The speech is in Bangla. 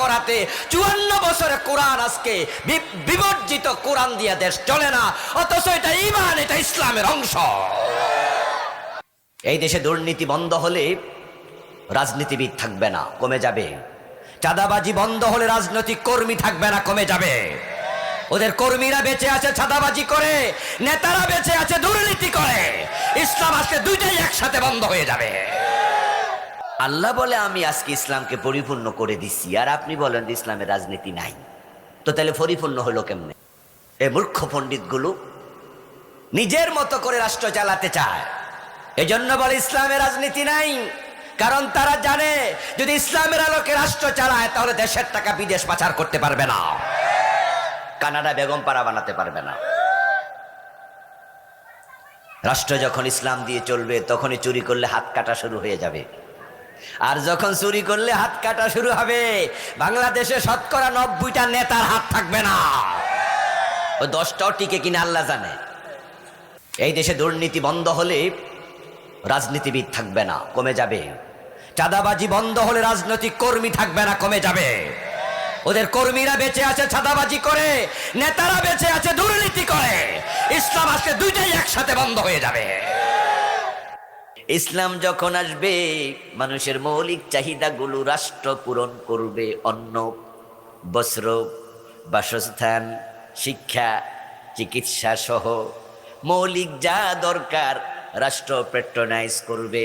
করাতে চুয়ান্ন বছরে কোরআন আজকে বিবর্জিত কোরআন দিয়ে দেশ চলে না, অথচ এটা ইমান এটা ইসলামের অংশ। এই দেশে দুর্নীতি বন্ধ হলে রাজনীতিবিদ থাকবে না, কমে যাবে। চাঁদাবাজি বন্ধ হলে রাজনৈতিক কর্মী থাকবে না, কমে যাবে। ওদের কর্মীরা বেঁচে আছে, চাঁদাবাজি করে। নেতারা বেঁচে আছে, দুর্নীতি করে। ইসলাম আজকে দুইটাই একসাথে বন্ধ হয়ে যাবে। আল্লাহ বলে, আমি আজকে ইসলামকে পরিপূর্ণ করে দিচ্ছি আর আপনি বলেন ইসলামের রাজনীতি নাই। তো তাহলে পরিপূর্ণ হলো কেমনে? এই মূর্খ পণ্ডিতগুলো নিজের মতো করে রাষ্ট্র চালাতে চায়। এজন্য বলে ইসলামের রাজনীতি নাই। কারণ তারা জানে, যদি ইসলামের আলোকে রাষ্ট্র চালায়, তাহলে দেশের টাকা বিদেশ পাচার করতে পারবে না। কানাডা বেগম পাড়া বানাতে পারবে না। রাষ্ট্র যখন ইসলাম দিয়ে চলবে, তখনই চুরি করলে হাত কাটা শুরু হয়ে যাবে। আর যখন চুরি করলে হাত কাটা শুরু হবে, বাংলাদেশে শতকরা নব্বইটা নেতার হাত থাকবে না। ও দশটাও টিকে কিনা আল্লাহ জানে। এই দেশে দুর্নীতি বন্ধ হলে রাজনীতিবিদ থাকবে না, কমে যাবে। চাঁদাবাজি বন্ধ হলে রাজনৈতিক কর্মী থাকবে না, কমে যাবে। ওদের কর্মীরা বেঁচে আছে, চাঁদাবাজি করে। নেতারা বেঁচে আছে, দুর্নীতি করে। ইসলাম আজকে দুইটাই একসাথে বন্ধ হয়ে যাবে। ইসলাম যখন আসবে, মানুষের মৌলিক চাহিদাগুলো রাষ্ট্র পূরণ করবে, অন্ন, বস্ত্র, বাসস্থান, শিক্ষা, চিকিৎসা সহ মৌলিক যা দরকার রাষ্ট্র পেট্রোনাইজ করবে।